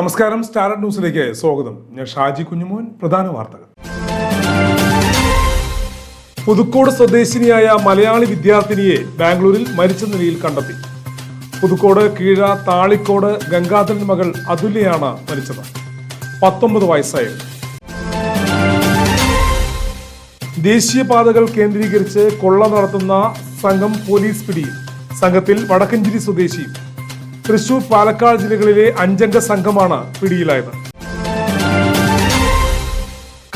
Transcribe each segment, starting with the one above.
നമസ്കാരം സ്റ്റാർഡ് ന്യൂസിലേക്ക് സ്വാഗതം. ഞാൻ ഷാജി കുഞ്ഞുമോൻ പ്രധാന വാർത്തകൾ. പുതുക്കോട് സ്വദേശിനിയായ മലയാളി വിദ്യാർത്ഥിനിയെ ബാംഗ്ലൂരിൽ മരിച്ച നിലയിൽ കണ്ടെത്തി. പുതുക്കോട് കീഴ താളിക്കോട് ഗംഗാധരൻ മകൾ അതുല്യയാണ് മരിച്ചത്. പത്തൊമ്പത് വയസ്സായിരുന്നു ദേശീയപാതകൾ കേന്ദ്രീകരിച്ച് കൊള്ള നടത്തുന്ന സംഘം പോലീസ് പിടിയിൽ. സംഘത്തിൽ വടക്കഞ്ചേരി സ്വദേശി തൃശൂർ പാലക്കാട് ജില്ലകളിലെ അഞ്ചംഗ സംഘമാണ് പിടിയിലായത്.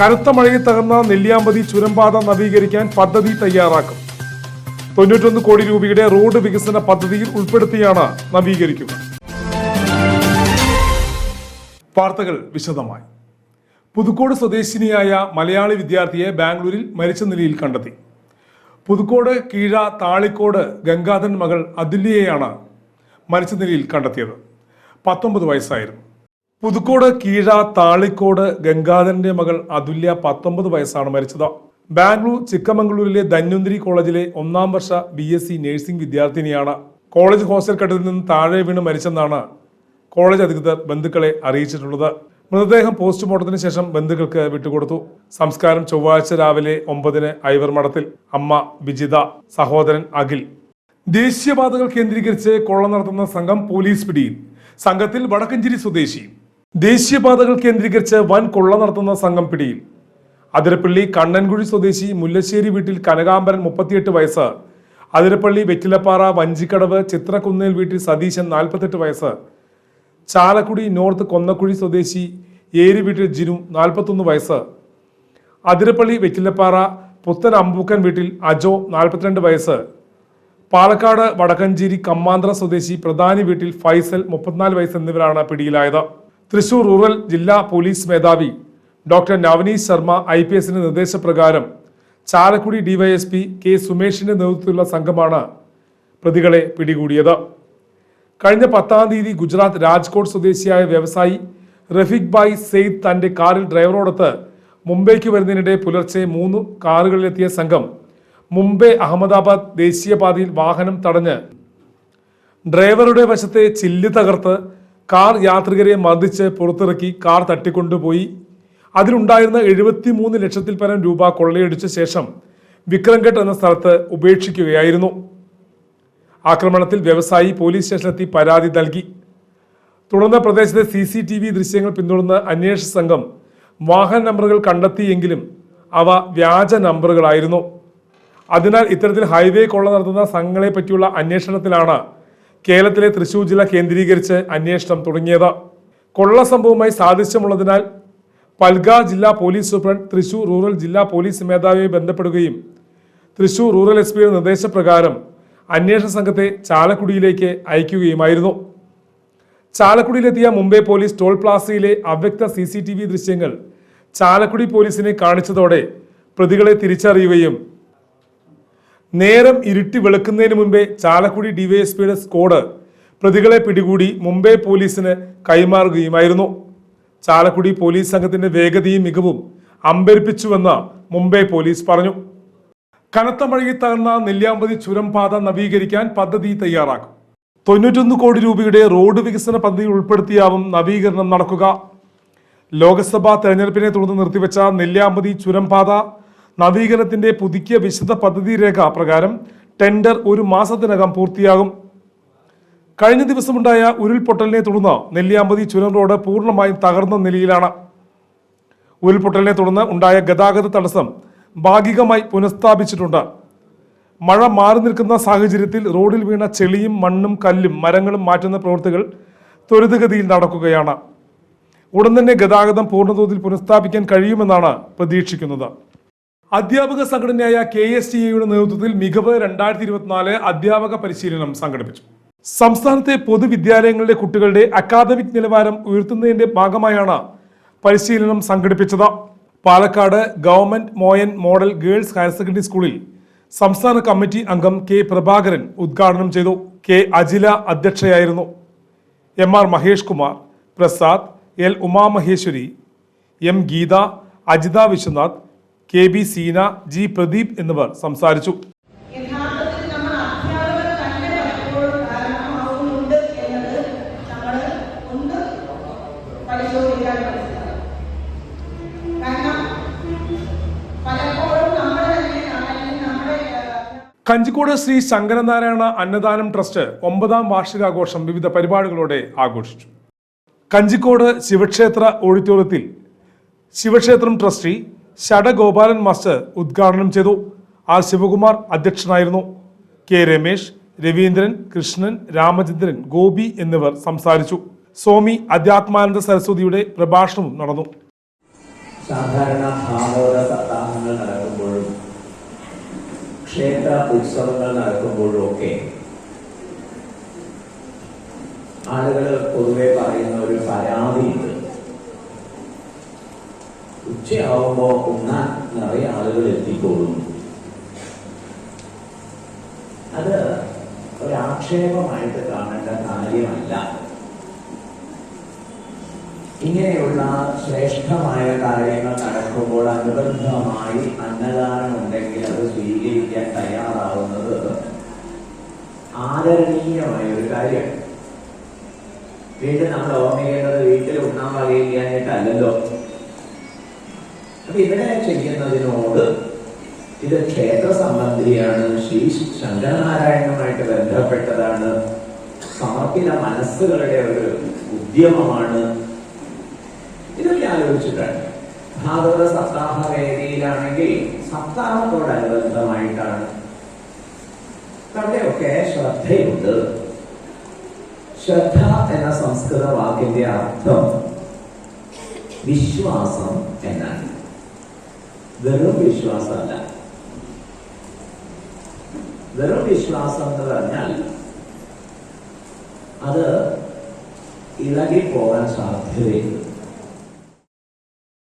കനത്ത മഴയിൽ തകർന്ന നെല്ലിയാമ്പതി ചുരംപാത നവീകരിക്കാൻ പദ്ധതി തയ്യാറാക്കും. തൊണ്ണൂറ്റൊന്ന് കോടി രൂപയുടെ റോഡ് വികസന പദ്ധതിയിൽ ഉൾപ്പെടുത്തിയാണ് നവീകരിക്കുക. വാർത്തകൾ വിശദമായി. പുതുക്കോട് സ്വദേശിനിയായ മലയാളി വിദ്യാർത്ഥിയെ ബാംഗ്ലൂരിൽ മരിച്ച നിലയിൽ കണ്ടെത്തി. പുതുക്കോട് കീഴ താളിക്കോട് ഗംഗാധരൻ മകൾ അതുല്യയെയാണ് മരിച്ച നിലയിൽ കണ്ടെത്തിയത്. പത്തൊമ്പത് വയസ്സായിരുന്നു. പുതുക്കോട് കീഴ താളിക്കോട് ഗംഗാധരന്റെ മകൾ അതുല്യ പത്തൊമ്പത് വയസ്സാണ് മരിച്ചത്. ബാംഗ്ലൂർ ചിക്കമംഗളൂരിലെ ധന്വന്തിരി കോളേജിലെ ഒന്നാം വർഷ ബി എസ് സി നഴ്സിംഗ് വിദ്യാർത്ഥിനിയാണ്. കോളേജ് ഹോസ്റ്റൽ കെട്ടിടത്തിൽ നിന്ന് താഴെ വീണ് മരിച്ചെന്നാണ് കോളേജ് അധികൃതർ ബന്ധുക്കളെ അറിയിച്ചിട്ടുള്ളത്. മൃതദേഹം പോസ്റ്റ്മോർട്ടത്തിന് ശേഷം ബന്ധുക്കൾക്ക് വിട്ടുകൊടുത്തു. സംസ്കാരം ചൊവ്വാഴ്ച രാവിലെ ഒമ്പതിന് ഐവർ മഠത്തിൽ അമ്മ വിജിത സഹോദരൻ അഖിൽ ദേശീയപാതകൾ കേന്ദ്രീകരിച്ച് കൊള്ള നടത്തുന്ന സംഘം പോലീസ് പിടിയിൽ. സംഘത്തിൽ വടക്കഞ്ചേരി സ്വദേശി. ദേശീയപാതകൾ കേന്ദ്രീകരിച്ച് വൻ കൊള്ള നടത്തുന്ന സംഘം പിടിയിൽ. അതിരപ്പള്ളി കണ്ണൻകുഴി സ്വദേശി മുല്ലശ്ശേരി വീട്ടിൽ കനകാംബരൻ മുപ്പത്തിയെട്ട് വയസ്സ്. അതിരപ്പള്ളി വെറ്റിലപ്പാറ വഞ്ചിക്കടവ് ചിത്രക്കുന്നേൽ വീട്ടിൽ സതീശൻ നാൽപ്പത്തെട്ട് വയസ്സ്. ചാലക്കുടി നോർത്ത് കൊന്നക്കുഴി സ്വദേശി ഏരി വീട്ടിൽ ജിനു നാൽപ്പത്തൊന്ന് വയസ്സ്. അതിരപ്പള്ളി വെറ്റിലപ്പാറ പുത്തൻ അമ്പൂക്കൻ വീട്ടിൽ അജോ നാൽപ്പത്തിരണ്ട് വയസ്സ്. പാലക്കാട് വടക്കഞ്ചേരി കമ്മാന്ത്ര സ്വദേശി പ്രധാനി വീട്ടിൽ ഫൈസൽ മുപ്പത്തിനാല് വയസ്സ് എന്നിവരാണ് പിടിയിലായത്. തൃശൂർ റൂറൽ ജില്ലാ പോലീസ് മേധാവി doctor Navneesh Sharma I P എസിന്റെ നിർദ്ദേശപ്രകാരം ചാലക്കുടി ഡിവൈഎസ്പി കെ സുമേഷിന്റെ നേതൃത്വത്തിലുള്ള സംഘമാണ് പ്രതികളെ പിടികൂടിയത്. കഴിഞ്ഞ പത്താം തീയതി ഗുജറാത്ത് രാജ്കോട്ട് സ്വദേശിയായ വ്യവസായി റഫീഖ് ബായ് സെയ്ദ് തന്റെ കാറിൽ ഡ്രൈവറോടൊത്ത് മുംബൈക്ക് വരുന്നതിനിടെ പുലർച്ചെ മൂന്ന് കാറുകളിലെത്തിയ സംഘം മുംബൈ അഹമ്മദാബാദ് ദേശീയപാതയിൽ വാഹനം തടഞ്ഞ്. ഡ്രൈവറുടെ വശത്തെ ചില്ല് തകർത്ത് കാർ യാത്രികരെ മർദ്ദിച്ച് പുറത്തിറക്കി കാർ തട്ടിക്കൊണ്ടുപോയി. അതിലുണ്ടായിരുന്ന എഴുപത്തി മൂന്ന് ലക്ഷത്തിൽ പരം രൂപ കൊള്ളയടിച്ച ശേഷം വിക്രംഘട്ട് എന്ന സ്ഥലത്ത് ഉപേക്ഷിക്കുകയായിരുന്നു. ആക്രമണത്തിൽ വ്യവസായി പോലീസ് സ്റ്റേഷനിലെത്തി പരാതി നൽകി. തുടർന്ന് പ്രദേശത്തെ സി സി ടി വി ദൃശ്യങ്ങൾ പിന്തുടർന്ന് അന്വേഷണ സംഘം വാഹന നമ്പറുകൾ കണ്ടെത്തിയെങ്കിലും അവ വ്യാജ നമ്പറുകളായിരുന്നു. അതിനാൽ ഇത്തരത്തിൽ ഹൈവേ കൊള്ള നടത്തുന്ന സംഘങ്ങളെ പറ്റിയുള്ള അന്വേഷണത്തിലാണ് കേരളത്തിലെ തൃശൂർ ജില്ല കേന്ദ്രീകരിച്ച് അന്വേഷണം തുടങ്ങിയത്. കൊള്ള സംഭവവുമായി സാദൃശ്യമുള്ളതിനാൽ പൽഗ ജില്ലാ പോലീസ് സൂപ്രണ്ട് തൃശൂർ റൂറൽ ജില്ലാ പോലീസ് മേധാവിയെ ബന്ധപ്പെടുകയും തൃശൂർ റൂറൽ എസ് പിയുടെ നിർദ്ദേശപ്രകാരം അന്വേഷണ സംഘത്തെ ചാലക്കുടിയിലേക്ക് അയക്കുകയുമായിരുന്നു. ചാലക്കുടിയിലെത്തിയ മുംബൈ പോലീസ് ടോൾ പ്ലാസയിലെ അവ്യക്ത സി ദൃശ്യങ്ങൾ ചാലക്കുടി പോലീസിനെ കാണിച്ചതോടെ പ്രതികളെ തിരിച്ചറിയുകയും നേരം ഇരുട്ടി വെളുക്കുന്നതിന് മുമ്പേ ചാലക്കുടി ഡിവൈഎസ്പിയുടെ സ്കോഡ് പ്രതികളെ പിടികൂടി മുംബൈ പോലീസിന് കൈമാറുകയുമായിരുന്നു. ചാലക്കുടി പോലീസ് സംഘത്തിന്റെ വേഗതയും മികവും അമ്പരിപ്പിച്ചുവെന്ന് മുംബൈ പോലീസ് പറഞ്ഞു. കനത്ത മഴയിൽ തകർന്ന നെല്ലിയാമ്പതി ചുരം പാത നവീകരിക്കാൻ പദ്ധതി തയ്യാറാക്കും. തൊണ്ണൂറ്റൊന്ന് കോടി രൂപയുടെ റോഡ് വികസന പദ്ധതി ഉൾപ്പെടുത്തിയാവും നവീകരണം നടക്കുക. ലോക്സഭാ തെരഞ്ഞെടുപ്പിനെ തുടർന്ന് നിർത്തിവെച്ച നെല്ലിയാമ്പതി ചുരം പാത നവീകരണത്തിന്റെ പുതുക്കിയ വിശദ പദ്ധതി രേഖ പ്രകാരം ടെൻഡർ ഒരു മാസത്തിനകം പൂർത്തിയാകും. കഴിഞ്ഞ ദിവസമുണ്ടായ ഉരുൾപൊട്ടലിനെ തുടർന്ന് നെല്ലിയാമ്പതി ചുരം റോഡ് പൂർണമായും തകർന്ന നിലയിലാണ്. ഉരുൾപൊട്ടലിനെ തുടർന്ന് ഉണ്ടായ ഗതാഗത തടസ്സം ഭാഗികമായി പുനഃസ്ഥാപിച്ചിട്ടുണ്ട്. മഴ മാറി നിൽക്കുന്ന സാഹചര്യത്തിൽ റോഡിൽ വീണ ചെളിയും മണ്ണും കല്ലും മരങ്ങളും മാറ്റുന്ന പ്രവൃത്തികൾ ത്വരിതഗതിയിൽ നടക്കുകയാണ്. ഉടൻ തന്നെ ഗതാഗതം പൂർണതോതിൽ പുനഃസ്ഥാപിക്കാൻ കഴിയുമെന്നാണ് പ്രതീക്ഷിക്കുന്നത്. അധ്യാപക സംഘടനയായ കെ എസ് ടി എയുടെ നേതൃത്വത്തിൽ മികവ് രണ്ടായിരത്തി ഇരുപത്തിനാല് അധ്യാപക പരിശീലനം സംഘടിപ്പിച്ചു. സംസ്ഥാനത്തെ പൊതുവിദ്യാലയങ്ങളിലെ കുട്ടികളുടെ അക്കാദമിക് നിലവാരം ഉയർത്തുന്നതിന്റെ ഭാഗമായാണ് പരിശീലനം സംഘടിപ്പിച്ചത്. Palakkad government Moyan model girls higher secondary സ്കൂളിൽ സംസ്ഥാന കമ്മിറ്റി അംഗം കെ പ്രഭാകരൻ ഉദ്ഘാടനം ചെയ്തു. K Ajila അധ്യക്ഷയായിരുന്നു. M R Mahesh Kumar Prasad L Umamaheshwari M Geetha Ajitha Viswanath K B Seena G Pradeep എന്നിവർ സംസാരിച്ചു. കഞ്ചിക്കോട് ശ്രീ ശങ്കരനാരായണ അന്നദാനം ട്രസ്റ്റ് ഒമ്പതാം വാർഷികാഘോഷം വിവിധ പരിപാടികളോടെ ആഘോഷിച്ചു. കഞ്ചിക്കോട് ശിവക്ഷേത്ര ഓഡിറ്റോറിയത്തിൽ ശിവക്ഷേത്രം ട്രസ്റ്റി ഷഡഗോപാലൻ മാസ്റ്റർ ഉദ്ഘാടനം ചെയ്തു. ആർ ശിവകുമാർ അധ്യക്ഷനായിരുന്നു. കെ രമേശ് രവീന്ദ്രൻ കൃഷ്ണൻ രാമചന്ദ്രൻ ഗോപി എന്നിവർ സംസാരിച്ചു. സ്വാമി അധ്യാത്മാനന്ദ സരസ്വതിയുടെ പ്രഭാഷണവും നടന്നു. സാധാരണ സപ്താഹങ്ങൾ നടക്കുമ്പോഴും ക്ഷേത്ര ഉത്സവങ്ങൾ നടക്കുമ്പോഴും ഒക്കെ ആളുകൾ പൊതുവെ പറയുന്ന ഒരു പരാതിയുണ്ട്. ഉച്ചയാവുമ്പോൾ ഉണ്ണാൻ നിറയെ ആളുകൾ എത്തിക്കോളും. അത് ഒരാക്ഷേപമായിട്ട് കാണേണ്ട കാര്യമല്ല. ഇങ്ങനെയുള്ള ശ്രേഷ്ഠമായ കാര്യങ്ങൾ നടക്കുമ്പോൾ അനുബന്ധമായി അന്നദാനം ഉണ്ടെങ്കിൽ അത് സ്വീകരിക്കാൻ തയ്യാറാവുന്നത് ആദരണീയമായ ഒരു കാര്യമാണ്. വീണ്ടും നമ്മൾ ഓർമ്മിക്കേണ്ടത് വീട്ടിൽ ഉണ്ണാൻ വകയില്ലാഞ്ഞിട്ടല്ലല്ലോ അപ്പൊ ഇവിടെ ചെയ്യുന്നതിനോട് ഇത് ക്ഷേത്ര സംബന്ധിയാണ്. ശ്രീ ശങ്കരനാരായണനുമായിട്ട് ബന്ധപ്പെട്ടതാണ്. സമർപ്പിത മനസ്സുകളുടെ ഒരു ഉദ്യമമാണ്. ഇതൊക്കെ ആലോചിച്ചിട്ടാണ്. ഭാഗവത സപ്താഹ വേദിയിലാണെങ്കിൽ സപ്താഹത്തോടനുബന്ധമായിട്ടാണ്. അവിടെയൊക്കെ ശ്രദ്ധയുണ്ട്. ശ്രദ്ധ എന്ന സംസ്കൃത വാക്കിന്റെ അർത്ഥം വിശ്വാസം എന്നാണ്. വെറും വിശ്വാസമല്ല വെറും വിശ്വാസം എന്ന് പറഞ്ഞാൽ അത് ഇളകി പോകാൻ സാധ്യതയുണ്ട്.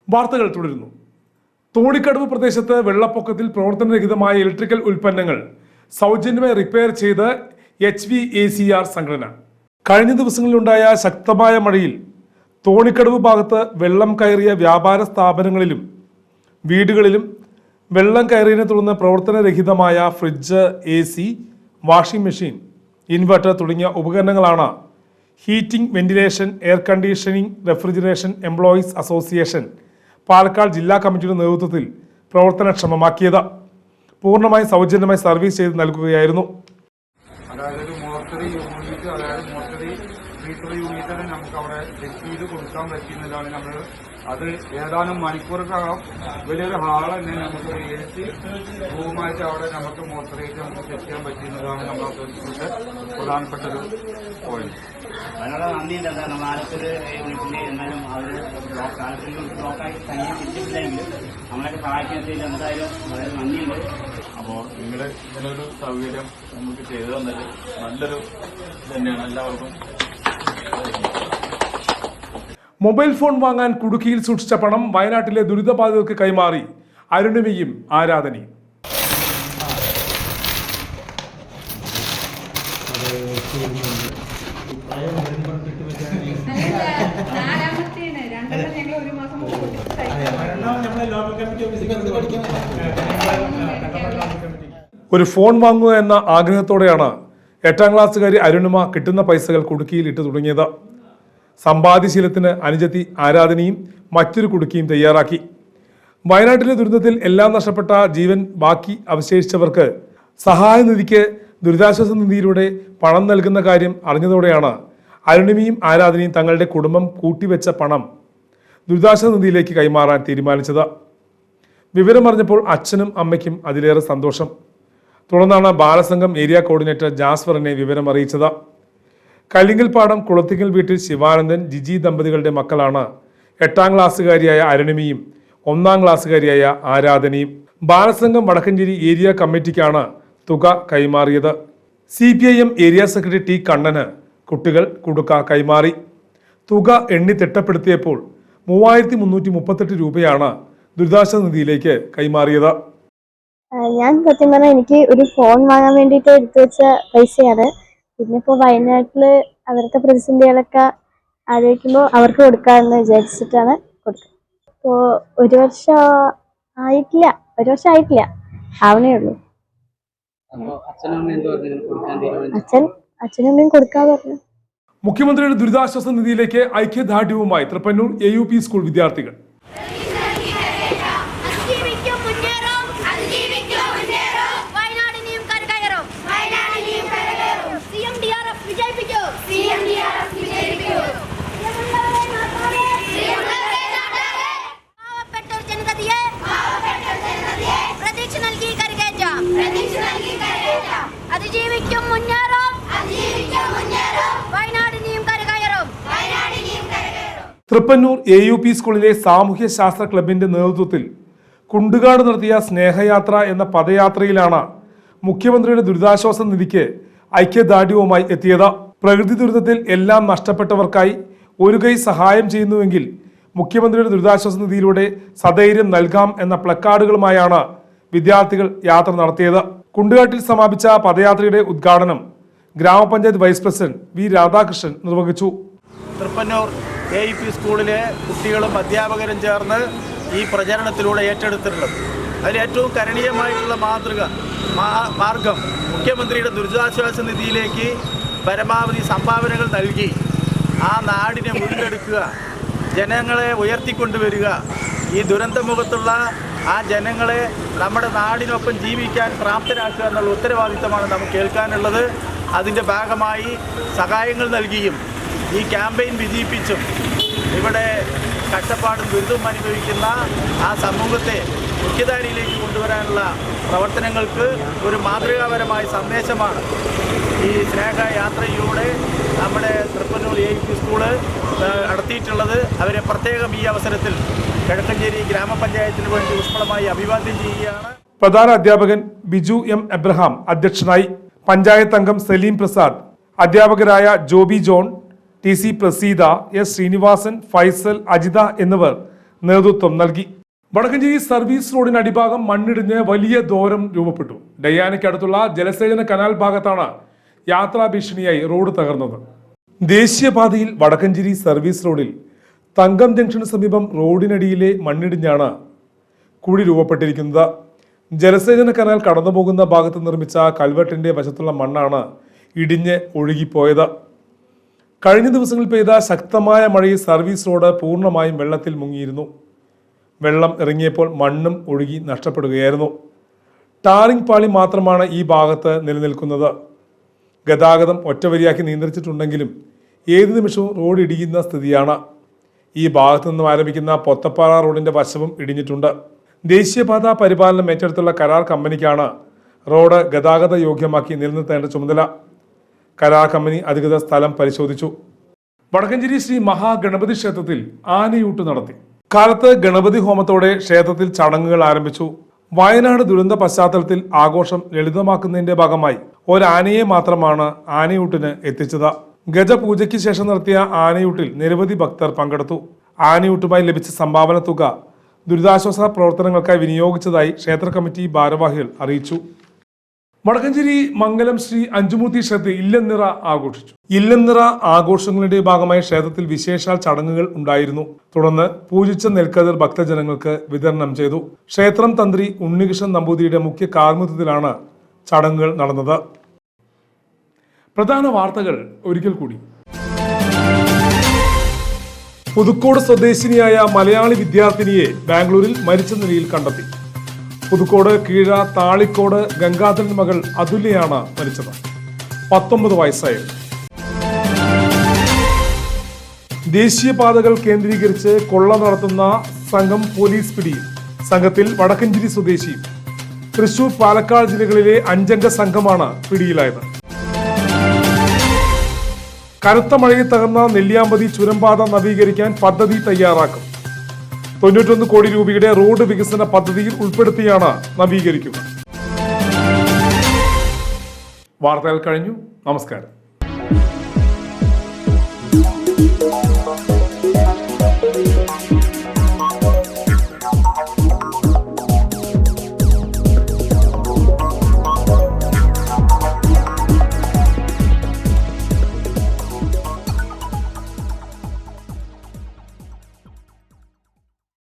വാർത്തകൾ തുടരുന്നു. തോണിക്കടവ് പ്രദേശത്ത് വെള്ളപ്പൊക്കത്തിൽ പ്രവർത്തനരഹിതമായ ഇലക്ട്രിക്കൽ ഉൽപ്പന്നങ്ങൾ സൗജന്യമായി റിപ്പയർ ചെയ്ത് H V A C R സംഘടന. കഴിഞ്ഞ ദിവസങ്ങളിലുണ്ടായ ശക്തമായ മഴയിൽ തോണിക്കടവ് ഭാഗത്ത് വെള്ളം കയറിയ വ്യാപാര സ്ഥാപനങ്ങളിലും വീടുകളിലും വെള്ളം കയറിയതിനെ തുടർന്ന് പ്രവർത്തനരഹിതമായ fridge A C washing machine inverter തുടങ്ങിയ ഉപകരണങ്ങളാണ് heating ventilation air conditioning refrigeration employees association Palakkad ജില്ലാ കമ്മിറ്റിയുടെ നേതൃത്വത്തിൽ പ്രവർത്തനക്ഷമമാക്കിയത്. പൂർണമായി സൗജന്യമായി സർവീസ് ചെയ്ത് നൽകുകയായിരുന്നു. അതായത് ഒരു മോർച്ചറി യൂണിറ്റ് അതായത് ട്രീറ്റർ യൂണിറ്റ് തന്നെ നമുക്ക് അവിടെ ചെക്ക് ചെയ്ത് കൊടുക്കാൻ പറ്റുന്നതാണ് നമ്മൾ അത് ഏതാനും മണിക്കൂറൊക്കെ വലിയൊരു ഹാൾ തന്നെ നമുക്ക് എ സി റൂമായിട്ട് അവിടെ നമുക്ക് മോട്ടറേറ്റ് നമുക്ക് ചെക്ക് ചെയ്യാൻ പറ്റുന്നതാണ് നമ്മൾ ഉദ്ദേശിച്ചിട്ട് പ്രധാനപ്പെട്ട ഒരു പോയിന്റ് അതിനുള്ള നന്ദിയുണ്ട് എന്താ നമ്മൾ ആലത്തൂര് യൂണിറ്റിന്റെ എന്നാലും അവർ ബ്ലോക്ക് ആലത്തൂർ ബ്ലോക്കായി തനിയെ തിരിച്ചിട്ടില്ലെങ്കിൽ നമ്മളൊക്കെ സഹായിക്കുന്നതിൽ എന്തായാലും വളരെ നന്ദിയുണ്ട്. അപ്പോൾ നിങ്ങൾ ഇങ്ങനൊരു സൗകര്യം നമുക്ക് ചെയ്തു തന്നത് നല്ലൊരു തന്നെയാണ് എല്ലാവർക്കും മൊബൈൽ ഫോൺ വാങ്ങാൻ കുടുക്കിയിൽ സൂക്ഷിച്ച പണം വയനാട്ടിലെ ദുരിതബാധിതർക്ക് കൈമാറി. അരുണിമയും ആരാധനയും. ഒരു ഫോൺ വാങ്ങുക എന്ന ആഗ്രഹത്തോടെയാണ് എട്ടാം ക്ലാസ്സുകാരി അരുണിമ കിട്ടുന്ന പൈസകൾ കുടുക്കിയിൽ ഇട്ട് തുടങ്ങിയത്. സമ്പാദ്യശീലത്തിന് അനുജത്തി ആരാധനയും മറ്റൊരു കുടുക്കിയും തയ്യാറാക്കി. വയനാട്ടിലെ ദുരന്തത്തിൽ എല്ലാം നഷ്ടപ്പെട്ട ജീവൻ ബാക്കി അവശേഷിച്ചവർക്ക് സഹായനിധിക്ക് ദുരിതാശ്വാസ നിധിയിലൂടെ പണം നൽകുന്ന കാര്യം അറിഞ്ഞതോടെയാണ് അരുണിമയും ആരാധനയും തങ്ങളുടെ കുടുംബം കൂട്ടിവെച്ച പണം ദുരിതാശ്വാസ നിധിയിലേക്ക് കൈമാറാൻ തീരുമാനിച്ചത്. വിവരമറിഞ്ഞപ്പോൾ അച്ഛനും അമ്മയ്ക്കും അതിലേറെ സന്തോഷം. തുടർന്നാണ് ബാലസംഘം ഏരിയ കോർഡിനേറ്റർ ജാസ്ഫറിനെ വിവരം അറിയിച്ചത്. കല്ലിങ്കൽപ്പാടം കുളത്തിങ്കൽ വീട്ടിൽ ശിവാനന്ദൻ ജിജി ദമ്പതികളുടെ മക്കളാണ്. എട്ടാം ക്ലാസ്സുകാരിയായ അരുണിമയും ഒന്നാം ക്ലാസ്സുകാരിയായ ആരാധനയും. ബാലസംഘം വടക്കഞ്ചേരി ഏരിയ കമ്മിറ്റിക്കാണ് തുക കൈമാറിയത്. C P I M area secretary T കണ്ണന് കുട്ടികൾ കുടുക്ക കൈമാറി. തുക എണ്ണി തിട്ടപ്പെടുത്തിയപ്പോൾ മൂവായിരത്തി മുന്നൂറ്റി മുപ്പത്തെട്ട് രൂപയാണ് ദുരിതാശ്വാസ നിധിയിലേക്ക് കൈമാറിയത്. ഞാൻ സത്യം പറഞ്ഞാൽ എനിക്ക് ഒരു ഫോൺ വാങ്ങാൻ വേണ്ടിയിട്ട് എടുത്തു വെച്ച പൈസയാണ്. പിന്നെ ഇപ്പോൾ വയനാട്ടിൽ അവരുടെ പ്രതിസന്ധികളൊക്കെ ആലോചിക്കുമ്പോൾ അവർക്ക് കൊടുക്കാമെന്ന് വിചാരിച്ചിട്ടാണ് കൊടുക്കുക ഇപ്പോൾ ഒരു വർഷം ആയിട്ടില്ല. ഒരു വർഷം ആയിട്ടില്ല. ആവണേ ഉള്ളൂ. അച്ഛൻ അച്ഛനും അമ്മയും കൊടുക്കാൻ പറഞ്ഞു. മുഖ്യമന്ത്രിയുടെ ദുരിതാശ്വാസ നിധിയിലേക്ക് ഐക്യദാർഢ്യവുമായി Thrippannur A U P school വിദ്യാർത്ഥികൾ. തൃപ്പന്നൂർ എ യു പി സ്കൂളിലെ സാമൂഹ്യ ശാസ്ത്ര ക്ലബിന്റെ നേതൃത്വത്തിൽ കുണ്ടുകാട് നടത്തിയ സ്നേഹയാത്ര എന്ന പദയാത്രയിലാണ് മുഖ്യമന്ത്രിയുടെ ദുരിതാശ്വാസ നിധിക്ക് ഐക്യദാർഢ്യവുമായി എത്തിയത്. പ്രകൃതി ദുരിതത്തിൽ എല്ലാം നഷ്ടപ്പെട്ടവർക്കായി ഒരു കൈ സഹായം ചെയ്യുന്നുവെങ്കിൽ മുഖ്യമന്ത്രിയുടെ ദുരിതാശ്വാസ നിധിയിലൂടെ സധൈര്യം നൽകാം എന്ന പ്ലക്കാർഡുകളുമായാണ് വിദ്യാർത്ഥികൾ യാത്ര നടത്തിയത്. കുണ്ടുകാട്ടിൽ സമാപിച്ച പദയാത്രയുടെ ഉദ്ഘാടനം ഗ്രാമപഞ്ചായത്ത് വൈസ് പ്രസിഡന്റ് വി രാധാകൃഷ്ണൻ നിർവഹിച്ചു. തൃപ്പന്നൂർ എ ഇ പി സ്കൂളിലെ കുട്ടികളും അധ്യാപകരും ചേർന്ന് ഈ പ്രചരണത്തിലൂടെ ഏറ്റെടുത്തിട്ടുള്ളത്. അതിൽ ഏറ്റവും കരണീയമായിട്ടുള്ള മാതൃക മാർഗം മുഖ്യമന്ത്രിയുടെ ദുരിതാശ്വാസ നിധിയിലേക്ക് പരമാവധി സംഭാവനകൾ നൽകി. ആ നാടിനെ മുന്നെടുക്കുക ജനങ്ങളെ ഉയർത്തിക്കൊണ്ടുവരിക ഈ ദുരന്തമുഖത്തുള്ള ആ ജനങ്ങളെ നമ്മുടെ നാടിനൊപ്പം ജീവിക്കാൻ പ്രാപ്തരാക്കുക എന്നുള്ള ഉത്തരവാദിത്തമാണ് നമുക്ക് കേൾക്കാനുള്ളത് അതിന്റെ ഭാഗമായി സഹായങ്ങൾ നൽകിയും ഈ ക്യാമ്പയിൻ വിജയിപ്പിച്ചും. ഇവിടെ കഷ്ടപ്പാടും ദുരിതവും അനുഭവിക്കുന്ന ആ സമൂഹത്തെ മുഖ്യധാരയിലേക്ക് കൊണ്ടുവരാനുള്ള പ്രവർത്തനങ്ങൾക്ക് ഒരു മാതൃകാപരമായ സന്ദേശമാണ്. ഈ സ്നേഹയാത്രയിലൂടെ നമ്മുടെ തൃപ്പന്നൂർ എ പി സ്കൂൾ നടത്തിയിട്ടുള്ളത്. അവരെ പ്രത്യേകം ഈ അവസരത്തിൽ കിഴക്കഞ്ചേരി ഗ്രാമപഞ്ചായത്തിന് വേണ്ടി ഊഷ്മളമായി അഭിവാദ്യം ചെയ്യുകയാണ്. പ്രധാന അധ്യാപകൻ ബിജു എം എബ്രഹാം അധ്യക്ഷനായി പഞ്ചായത്ത് അംഗം സലീം പ്രസാദ് അധ്യാപകരായ Joby John T C Praseetha S Srinivasan Faisal Ajitha എന്നിവർ നേതൃത്വം നൽകി. വടക്കഞ്ചേരി സർവീസ് റോഡിന് അടിഭാഗം മണ്ണിടിഞ്ഞ് വലിയ ദോരം രൂപപ്പെട്ടു. ഡയാനയ്ക്കടുത്തുള്ള ജലസേചന കനാൽ ഭാഗത്താണ് യാത്രാ ഭീഷണിയായി റോഡ് തകർന്നത്. ദേശീയപാതയിൽ വടക്കഞ്ചേരി സർവീസ് റോഡിൽ തങ്കം ജംഗ്ഷന് സമീപം റോഡിനടിയിലെ മണ്ണിടിഞ്ഞാണ് കുഴി രൂപപ്പെട്ടിരിക്കുന്നത്. ജലസേചന കനാൽ കടന്നുപോകുന്ന ഭാഗത്ത് നിർമ്മിച്ച കൽവെട്ടിന്റെ വശത്തുള്ള മണ്ണാണ് ഇടിഞ്ഞ് ഒഴുകിപ്പോയത്. കഴിഞ്ഞ ദിവസങ്ങളിൽ പെയ്ത ശക്തമായ മഴയിൽ സർവീസ് റോഡ് പൂർണമായും വെള്ളത്തിൽ മുങ്ങിയിരുന്നു. വെള്ളം ഇറങ്ങിയപ്പോൾ മണ്ണും ഒഴുകി നഷ്ടപ്പെടുകയായിരുന്നു. ടാറിംഗ് പാളി മാത്രമാണ് ഈ ഭാഗത്ത് നിലനിൽക്കുന്നത്. ഗതാഗതം ഒറ്റവരിയാക്കി നിയന്ത്രിച്ചിട്ടുണ്ടെങ്കിലും ഏത് നിമിഷവും റോഡ് ഇടിയുന്ന സ്ഥിതിയാണ്. ഈ ഭാഗത്തു നിന്നും ആരംഭിക്കുന്ന പൊത്തപ്പാറ റോഡിന്റെ വശവും ഇടിഞ്ഞിട്ടുണ്ട്. ദേശീയപാത പരിപാലനം ഏറ്റെടുത്തുള്ള കരാർ കമ്പനിക്കാണ് റോഡ് ഗതാഗത യോഗ്യമാക്കി നിലനിർത്തേണ്ട ചുമതല. കരാർ കമ്പനി അധികൃതർ സ്ഥലം പരിശോധിച്ചു. വടക്കഞ്ചേരി ശ്രീ മഹാഗണപതി ക്ഷേത്രത്തിൽ ആനയൂട്ട് നടത്തി. കാലത്ത് ഗണപതി ഹോമത്തോടെ ക്ഷേത്രത്തിൽ ചടങ്ങുകൾ ആരംഭിച്ചു. വയനാട് ദുരന്ത പശ്ചാത്തലത്തിൽ ആഘോഷം ലളിതമാക്കുന്നതിന്റെ ഭാഗമായി ഒരാനയെ മാത്രമാണ് ആനയൂട്ടിന് എത്തിച്ചത്. ഗജപൂജയ്ക്ക് ശേഷം നടത്തിയ ആനയൂട്ടിൽ നിരവധി ഭക്തർ പങ്കെടുത്തു. ആനയൂട്ടുമായി ലഭിച്ച സംഭാവന തുക ദുരിതാശ്വാസ പ്രവർത്തനങ്ങൾക്കായി വിനിയോഗിച്ചതായി ക്ഷേത്ര കമ്മിറ്റി ഭാരവാഹികൾ അറിയിച്ചു. വടക്കഞ്ചേരി മംഗലം ശ്രീ അഞ്ചുമൂർത്തി ക്ഷേത്രത്തിൽ ഇല്ലന്നിറ ആഘോഷിച്ചു. ഇല്ലന്നിറ ആഘോഷങ്ങളുടെ ഭാഗമായി ക്ഷേത്രത്തിൽ വിശേഷാൽ ചടങ്ങുകൾ ഉണ്ടായിരുന്നു. തുടർന്ന് പൂജിച്ച നെൽക്കതിർ ഭക്തജനങ്ങൾക്ക് വിതരണം ചെയ്തു. ക്ഷേത്രം തന്ത്രി ഉണ്ണികൃഷ്ണൻ നമ്പൂതിരിയുടെ മുഖ്യ കാർമ്മികത്വത്തിലാണ് ചടങ്ങുകൾ നടന്നത്. പ്രധാന വാർത്തകൾ ഒരിക്കൽ കൂടി. പുതുക്കോട് സ്വദേശിനിയായ മലയാളി വിദ്യാർത്ഥിനിയെ ബാംഗ്ലൂരിൽ മരിച്ച നിലയിൽ കണ്ടെത്തി. പുതുക്കോട് കീഴ താളിക്കോട് ഗംഗാധരൻ മകൾ അതുല്യയാണ് മരിച്ചത്. പത്തൊമ്പത് വയസ്സായിരുന്നു ദേശീയപാതകൾ കേന്ദ്രീകരിച്ച് കൊള്ള നടത്തുന്ന സംഘം പോലീസ് പിടിയിൽ. സംഘത്തിൽ വടക്കഞ്ചേരി സ്വദേശി. തൃശൂർ പാലക്കാട് ജില്ലകളിലെ അഞ്ചംഗ സംഘമാണ് പിടിയിലായത്. കനത്ത മഴയിൽ തകർന്ന നെല്ലിയാമ്പതി ചുരംപാത നവീകരിക്കാൻ പദ്ധതി തയ്യാറാക്കും. തൊണ്ണൂറ്റൊന്ന് കോടി രൂപയുടെ റോഡ് വികസന പദ്ധതിയിൽ ഉൾപ്പെടുത്തിയാണ് നവീകരിക്കുക. വാർത്തകൾ കഴിഞ്ഞു. നമസ്കാരം.